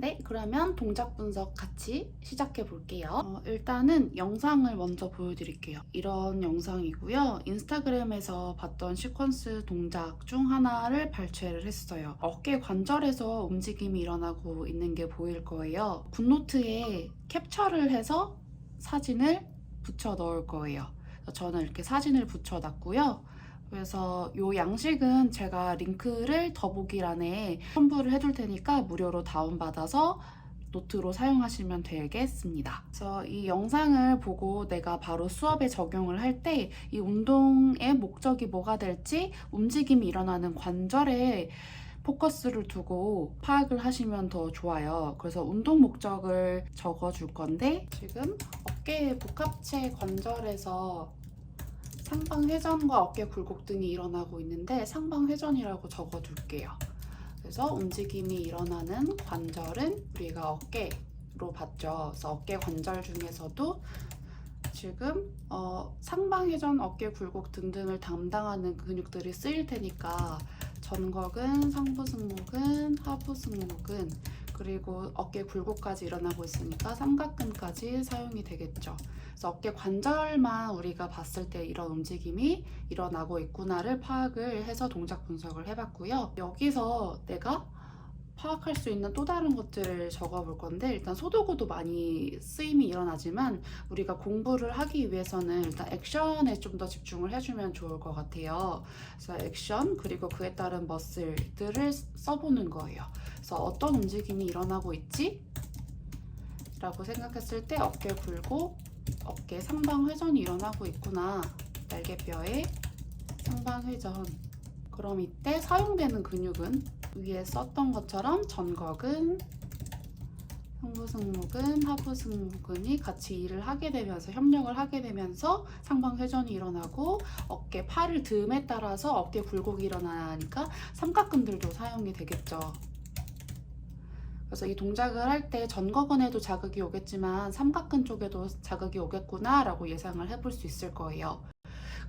네, 그러면 동작 분석 같이 시작해 볼게요. 어, 일단은 영상을 먼저 보여드릴게요. 이런 영상이고요. 인스타그램에서 봤던 시퀀스 동작 중 하나를 발췌를 했어요. 어깨 관절에서 움직임이 일어나고 있는 게 보일 거예요. 굿노트에 캡처를 해서 사진을 붙여 넣을 거예요. 저는 이렇게 사진을 붙여 놨고요. 그래서 이 양식은 제가 링크를 더보기란에 첨부를 해둘 테니까 무료로 다운받아서 노트로 사용하시면 되겠습니다. 그래서 이 영상을 보고 내가 바로 수업에 적용을 할 때 이 운동의 목적이 뭐가 될지 움직임이 일어나는 관절에 포커스를 두고 파악을 하시면 더 좋아요. 그래서 운동 목적을 적어 줄 건데 지금 어깨 복합체 관절에서 상방 회전과 어깨 굴곡 등이 일어나고 있는데 상방 회전이라고 적어둘게요. 그래서 움직임이 일어나는 관절은 우리가 어깨로 봤죠. 그래서 어깨 관절 중에서도 지금 어, 상방 회전, 어깨 굴곡 등등을 담당하는 근육들이 쓰일 테니까 전극은, 상부 승모근, 하부 승모근 그리고 어깨 굴곡까지 일어나고 있으니까 삼각근까지 사용이 되겠죠. 그래서 어깨 관절만 우리가 봤을 때 이런 움직임이 일어나고 있구나를 파악을 해서 동작 분석을 해봤고요. 여기서 내가 파악할 수 있는 또 다른 것들을 적어 볼 건데 일단 소도구도 많이 쓰임이 일어나지만 우리가 공부를 하기 위해서는 일단 액션에 좀 더 집중을 해주면 좋을 것 같아요. 그래서 액션 그리고 그에 따른 머슬들을 써보는 거예요. 그래서 어떤 움직임이 일어나고 있지? 라고 생각했을 때 어깨 굴고 어깨 상방 회전이 일어나고 있구나. 날개뼈의 상방 회전. 그럼 이때 사용되는 근육은 위에 썼던 것처럼 전극은 상부승모근, 하부승모근이 같이 일을 하게 되면서 협력을 하게 되면서 상방 회전이 일어나고 어깨 팔을 듬에 따라서 어깨 굴곡이 일어나니까 삼각근들도 사용이 되겠죠. 그래서 이 동작을 할 때 전거근에도 자극이 오겠지만 삼각근 쪽에도 자극이 오겠구나 라고 예상을 해볼 수 있을 거예요.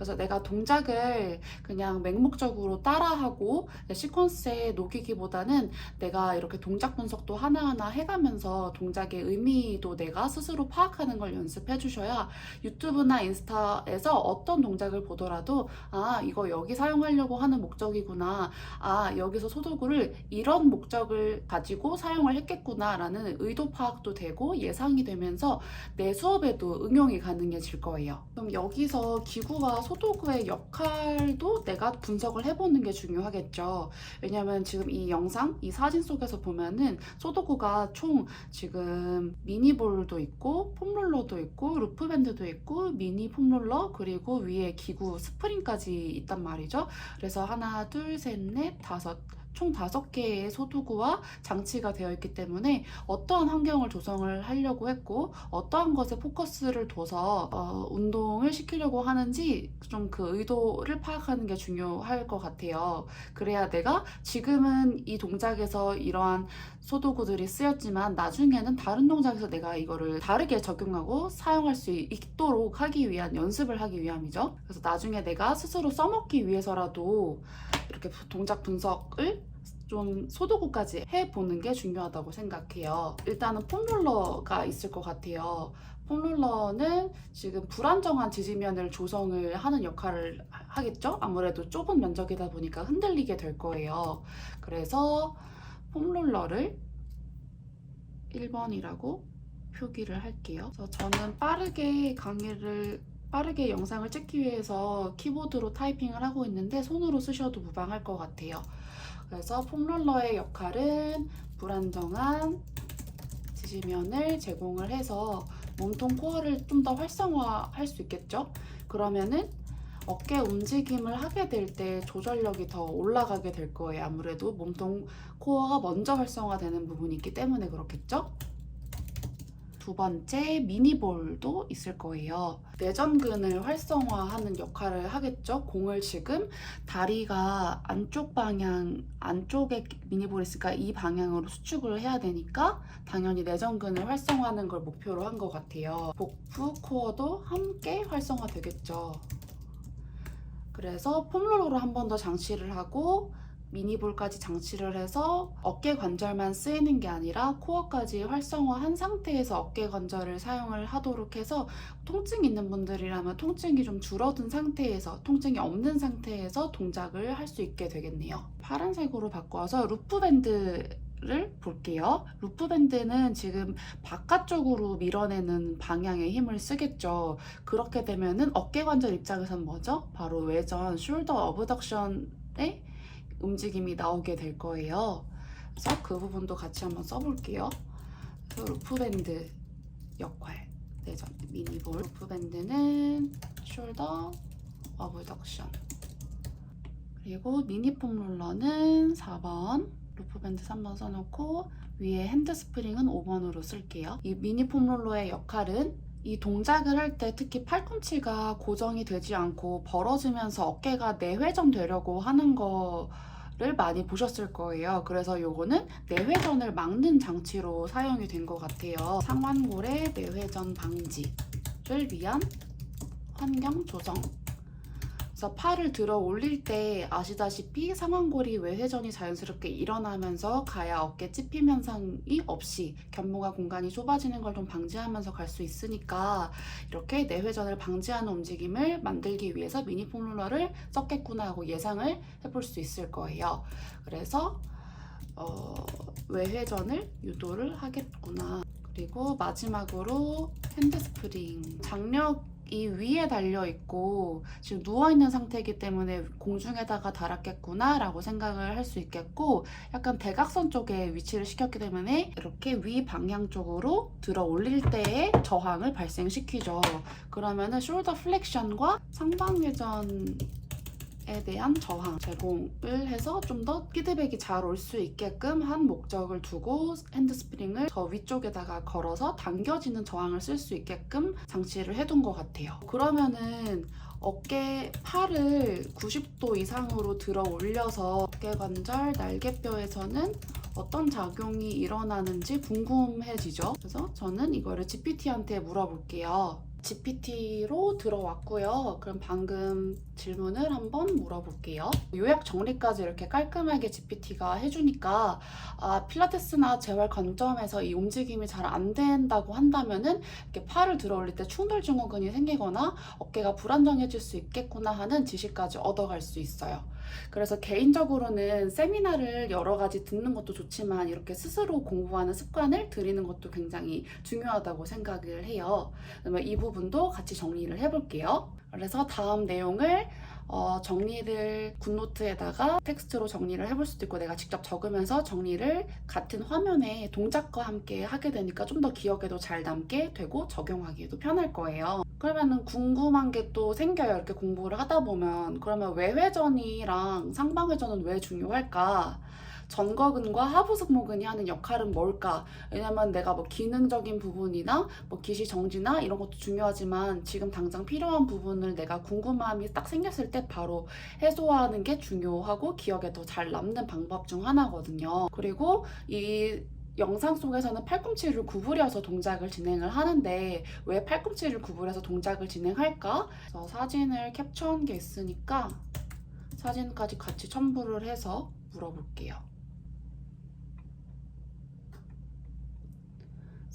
그래서 내가 동작을 그냥 맹목적으로 따라하고 시퀀스에 녹이기보다는 내가 이렇게 동작 분석도 하나하나 해가면서 동작의 의미도 내가 스스로 파악하는 걸 연습해 주셔야 유튜브나 인스타에서 어떤 동작을 보더라도 아 이거 여기 사용하려고 하는 목적이구나. 아 여기서 소도구를 이런 목적을 가지고 사용을 했겠구나 라는 의도 파악도 되고 예상이 되면서 내 수업에도 응용이 가능해질 거예요. 그럼 여기서 기구와 소도구의 역할도 내가 분석을 해보는 게 중요하겠죠. 왜냐면 지금 이 영상, 이 사진 속에서 보면은 소도구가 총 지금 미니볼도 있고 폼롤러도 있고 루프밴드도 있고 미니 폼롤러 그리고 위에 기구 스프링까지 있단 말이죠. 그래서 하나, 둘, 셋, 넷, 다섯 총 다섯 개의 소도구와 장치가 되어 있기 때문에 어떠한 환경을 조성을 하려고 했고 어떠한 것에 포커스를 둬서 어, 운동을 시키려고 하는지 좀 그 의도를 파악하는 게 중요할 것 같아요. 그래야 내가 지금은 이 동작에서 이러한 소도구들이 쓰였지만 나중에는 다른 동작에서 내가 이거를 다르게 적용하고 사용할 수 있도록 하기 위한 연습을 하기 위함이죠. 그래서 나중에 내가 스스로 써먹기 위해서라도 이렇게 동작 분석을 좀 소도구까지 해보는 게 중요하다고 생각해요. 일단은 폼롤러가 있을 것 같아요. 폼롤러는 지금 불안정한 지지면을 조성을 하는 역할을 하겠죠? 아무래도 좁은 면적이다 보니까 흔들리게 될 거예요. 그래서 폼롤러를 1번이라고 표기를 할게요. 그래서 저는 빠르게 강의를 빠르게 영상을 찍기 위해서 키보드로 타이핑을 하고 있는데 손으로 쓰셔도 무방할 것 같아요. 그래서 폼롤러의 역할은 불안정한 지지면을 제공을 해서 몸통 코어를 좀 더 활성화할 수 있겠죠? 그러면은 어깨 움직임을 하게 될 때 조절력이 더 올라가게 될 거예요. 아무래도 몸통 코어가 먼저 활성화되는 부분이 있기 때문에 그렇겠죠? 두 번째 미니볼도 있을 거예요. 내전근을 활성화하는 역할을 하겠죠. 공을 지금 다리가 안쪽 방향, 안쪽에 미니볼이 있으니까 이 방향으로 수축을 해야 되니까 당연히 내전근을 활성화하는 걸 목표로 한 것 같아요. 복부, 코어도 함께 활성화 되겠죠. 그래서 폼롤러로 한 번 더 장치를 하고 미니볼까지 장치를 해서 어깨 관절만 쓰이는 게 아니라 코어까지 활성화한 상태에서 어깨 관절을 사용을 하도록 해서 통증 있는 분들이라면 통증이 좀 줄어든 상태에서 통증이 없는 상태에서 동작을 할 수 있게 되겠네요. 파란색으로 바꿔서 루프밴드 를 볼게요. 루프 밴드는 지금 바깥쪽으로 밀어내는 방향의 힘을 쓰겠죠. 그렇게 되면은 어깨 관절 입장에선 뭐죠? 바로 외전 숄더 어브덕션의 움직임이 나오게 될 거예요. 그래서 그 부분도 같이 한번 써볼게요. 그래서 루프밴드 역할 내전 미니볼 루프밴드는 숄더 어브덕션 그리고 미니폼 롤러는 4번 루프밴드 3번 써놓고 위에 핸드 스프링은 5번으로 쓸게요. 이 미니폼 롤러의 역할은 이 동작을 할 때 특히 팔꿈치가 고정이 되지 않고 벌어지면서 어깨가 내회전 되려고 하는 거를 많이 보셨을 거예요. 그래서 요거는 내회전을 막는 장치로 사용이 된 것 같아요. 상완골의 내회전 방지를 위한 환경 조정. 그래서 팔을 들어 올릴 때 아시다시피 상완골이 외회전이 자연스럽게 일어나면서 가야 어깨 찝힘 현상이 없이 견모가 공간이 좁아지는 걸 좀 방지하면서 갈 수 있으니까 이렇게 내회전을 방지하는 움직임을 만들기 위해서 미니 폼롤러를 썼겠구나 하고 예상을 해볼 수 있을 거예요. 그래서 어, 외회전을 유도를 하겠구나. 그리고 마지막으로 핸드 스프링 장력 이 위에 달려 있고 지금 누워 있는 상태이기 때문에 공중에다가 달았겠구나라고 생각을 할 수 있겠고 약간 대각선 쪽에 위치를 시켰기 때문에 이렇게 위 방향 쪽으로 들어 올릴 때의 저항을 발생시키죠. 그러면은 숄더 플렉션과 상방 회전 에 대한 저항 제공을 해서 좀 더 피드백이 잘 올 수 있게끔 한 목적을 두고 핸드 스프링을 저 위쪽에다가 걸어서 당겨지는 저항을 쓸 수 있게끔 장치를 해둔 것 같아요. 그러면은 어깨 팔을 90도 이상으로 들어 올려서 어깨 관절 날개뼈에서는 어떤 작용이 일어나는지 궁금해지죠. 그래서 저는 이거를 GPT한테 물어볼게요. GPT로 들어왔고요. 그럼 방금 질문을 한번 물어볼게요. 요약 정리까지 이렇게 깔끔하게 GPT가 해주니까 아, 필라테스나 재활 관점에서 이 움직임이 잘 안 된다고 한다면은 이렇게 팔을 들어 올릴 때 충돌 증후군이 생기거나 어깨가 불안정해질 수 있겠구나 하는 지식까지 얻어갈 수 있어요. 그래서 개인적으로는 세미나를 여러 가지 듣는 것도 좋지만 이렇게 스스로 공부하는 습관을 들이는 것도 굉장히 중요하다고 생각을 해요. 그러면 이 부분도 같이 정리를 해볼게요. 그래서 다음 내용을 어, 정리를 굿노트에다가 텍스트로 정리를 해볼 수도 있고 내가 직접 적으면서 정리를 같은 화면에 동작과 함께 하게 되니까 좀 더 기억에도 잘 남게 되고 적용하기에도 편할 거예요. 그러면은 궁금한 게 또 생겨요. 이렇게 공부를 하다 보면 그러면 외회전이랑 상방회전은 왜 중요할까? 전거근과 하부승모근이 하는 역할은 뭘까? 왜냐면 내가 뭐 기능적인 부분이나 뭐 기시 정지나 이런 것도 중요하지만 지금 당장 필요한 부분을 내가 궁금함이 딱 생겼을 때 바로 해소하는 게 중요하고 기억에 더 잘 남는 방법 중 하나거든요. 그리고 이 영상 속에서는 팔꿈치를 구부려서 동작을 진행을 하는데 왜 팔꿈치를 구부려서 동작을 진행할까? 그래서 사진을 캡처한 게 있으니까 사진까지 같이 첨부를 해서 물어볼게요.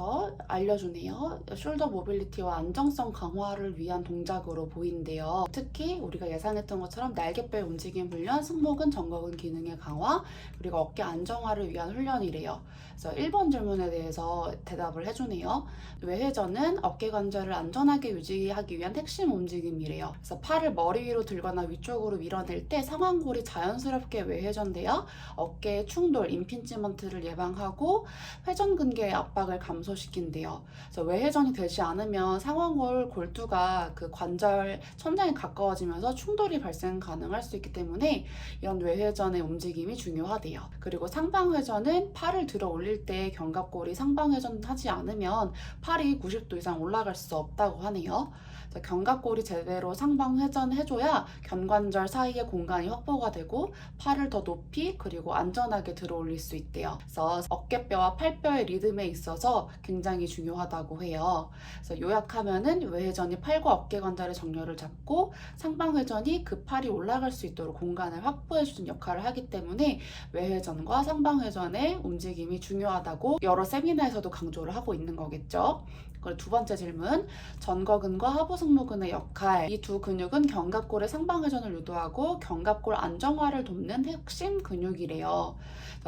그래서 알려주네요. 숄더 모빌리티와 안정성 강화를 위한 동작으로 보인대요. 특히 우리가 예상했던 것처럼 날개뼈 움직임 훈련, 승모근, 정거근 기능의 강화, 그리고 어깨 안정화를 위한 훈련이래요. 그래서 1번 질문에 대해서 대답을 해주네요. 외회전은 어깨 관절을 안전하게 유지하기 위한 핵심 움직임이래요. 그래서 팔을 머리 위로 들거나 위쪽으로 밀어낼 때 상완골이 자연스럽게 외회전되어 어깨의 충돌, 임핀지먼트를 예방하고 회전 근개의 압박을 감소 시킨대요. 그래서 외회전이 되지 않으면 상완골 골두가 그 관절 천장에 가까워지면서 충돌이 발생 가능할 수 있기 때문에 이런 외회전의 움직임이 중요하대요. 그리고 상방회전은 팔을 들어 올릴 때 견갑골이 상방회전 하지 않으면 팔이 90도 이상 올라갈 수 없다고 하네요. 견갑골이 제대로 상방회전 해줘야 견관절 사이의 공간이 확보가 되고 팔을 더 높이 그리고 안전하게 들어 올릴 수 있대요. 그래서 어깨뼈와 팔뼈의 리듬에 있어서 굉장히 중요하다고 해요. 그래서 요약하면은 외회전이 팔과 어깨 관절의 정렬을 잡고 상방회전이 그 팔이 올라갈 수 있도록 공간을 확보해 주는 역할을 하기 때문에 외회전과 상방회전의 움직임이 중요하다고 여러 세미나에서도 강조를 하고 있는 거겠죠. 그리고 두 번째 질문. 전거근과 하부승모근의 역할. 이 두 근육은 견갑골의 상방회전을 유도하고 견갑골 안정화를 돕는 핵심 근육이래요.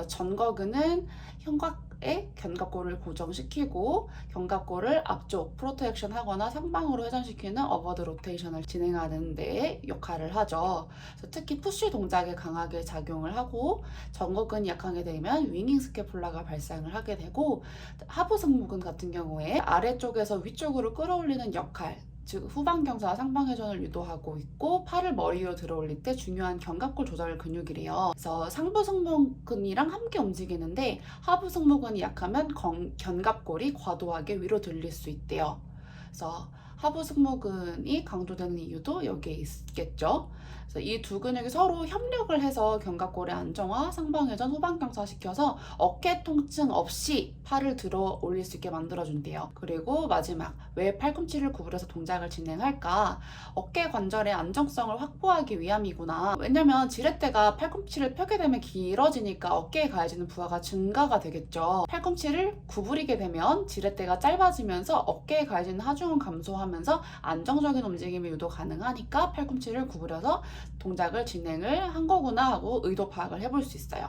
전거근은 흉곽 에 견갑골을 고정시키고 견갑골을 앞쪽 프로테액션 하거나 상방으로 회전시키는 어버드 로테이션을 진행하는 데 역할을 하죠. 특히 푸쉬 동작에 강하게 작용을 하고 전거근이 약하게 되면 윙잉 스케폴라가 발생을 하게 되고 하부 승모근 같은 경우에 아래쪽에서 위쪽으로 끌어올리는 역할 즉 후방경사와 상방회전을 유도하고 있고 팔을 머리 위로 들어 올릴 때 중요한 견갑골 조절 근육이래요. 그래서 상부 승모근이랑 함께 움직이는데 하부 승모근이 약하면 건- 견갑골이 과도하게 위로 들릴 수 있대요. 그래서 하부 승모근이 강조되는 이유도 여기에 있겠죠. 그래서 이 두 근육이 서로 협력을 해서 견갑골의 안정화, 상방회전, 후방경사 시켜서 어깨 통증 없이 팔을 들어 올릴 수 있게 만들어준대요. 그리고 마지막, 왜 팔꿈치를 구부려서 동작을 진행할까? 어깨 관절의 안정성을 확보하기 위함이구나. 왜냐면 지렛대가 팔꿈치를 펴게 되면 길어지니까 어깨에 가해지는 부하가 증가가 되겠죠. 팔꿈치를 구부리게 되면 지렛대가 짧아지면서 어깨에 가해지는 하중은 감소하면 서 안정적인 움직임이 유도 가능하니까 팔꿈치를 구부려서 동작을 진행을 한 거구나 하고 의도 파악을 해볼 수 있어요.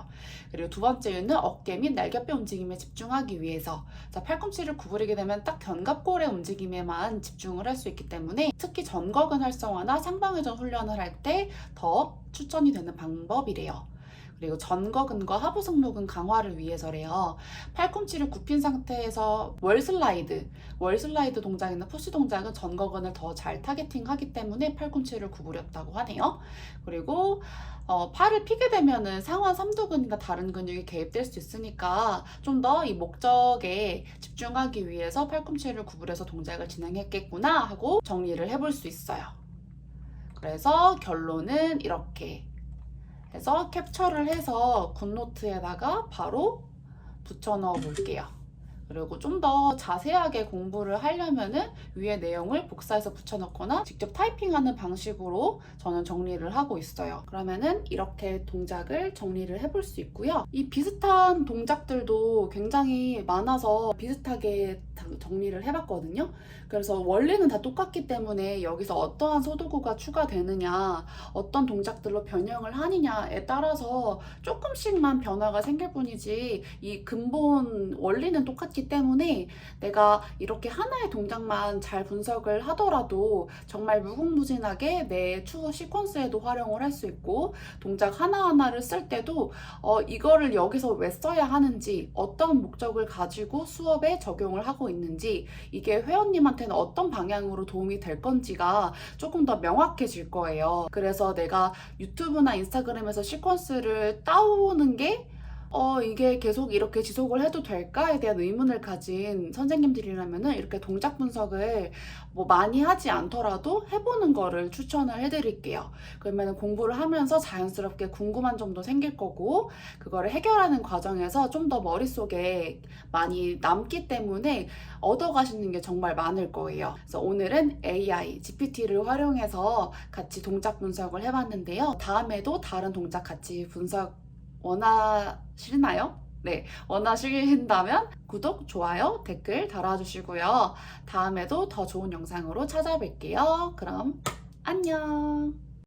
그리고 두 번째 이유는 어깨 및 날개뼈 움직임에 집중하기 위해서 자, 팔꿈치를 구부리게 되면 딱 견갑골의 움직임에만 집중을 할 수 있기 때문에 특히 전거근 활성화나 상방회전 훈련을 할 때 더 추천이 되는 방법이래요. 그리고 전거근과 하부 승모근 강화를 위해서래요. 팔꿈치를 굽힌 상태에서 월 슬라이드, 월 슬라이드 동작이나 푸시 동작은 전거근을 더 잘 타겟팅하기 때문에 팔꿈치를 구부렸다고 하네요. 그리고 어, 팔을 피게 되면은 상완 삼두근이나 다른 근육이 개입될 수 있으니까 좀 더 이 목적에 집중하기 위해서 팔꿈치를 구부려서 동작을 진행했겠구나 하고 정리를 해볼 수 있어요. 그래서 결론은 이렇게 해서 캡처를 해서 굿노트에다가 바로 붙여 넣어 볼게요. 그리고 좀 더 자세하게 공부를 하려면은 위에 내용을 복사해서 붙여넣거나 직접 타이핑하는 방식으로 저는 정리를 하고 있어요. 그러면은 이렇게 동작을 정리를 해볼 수 있고요. 이 비슷한 동작들도 굉장히 많아서 비슷하게 다 정리를 해봤거든요. 그래서 원리는 다 똑같기 때문에 여기서 어떠한 소도구가 추가되느냐, 어떤 동작들로 변형을 하느냐에 따라서 조금씩만 변화가 생길 뿐이지 이 근본 원리는 똑같기 때문에 내가 이렇게 하나의 동작만 잘 분석을 하더라도 정말 무궁무진하게 내 추후 시퀀스에도 활용을 할 수 있고 동작 하나하나를 쓸 때도 어, 이거를 여기서 왜 써야 하는지 어떤 목적을 가지고 수업에 적용을 하고 있는지 이게 회원님한테는 어떤 방향으로 도움이 될 건지가 조금 더 명확해질 거예요. 그래서 내가 유튜브나 인스타그램에서 시퀀스를 따오는 게 어, 이게 계속 이렇게 지속을 해도 될까에 대한 의문을 가진 선생님들이라면은 이렇게 동작 분석을 뭐 많이 하지 않더라도 해보는 거를 추천을 해드릴게요. 그러면 공부를 하면서 자연스럽게 궁금한 점도 생길 거고, 그거를 해결하는 과정에서 좀 더 머릿속에 많이 남기 때문에 얻어가시는 게 정말 많을 거예요. 그래서 오늘은 AI, GPT를 활용해서 같이 동작 분석을 해봤는데요. 다음에도 다른 동작 같이 분석 원하시나요? 네, 원하신다면 구독, 좋아요, 댓글 달아주시고요. 다음에도 더 좋은 영상으로 찾아뵐게요. 그럼 안녕!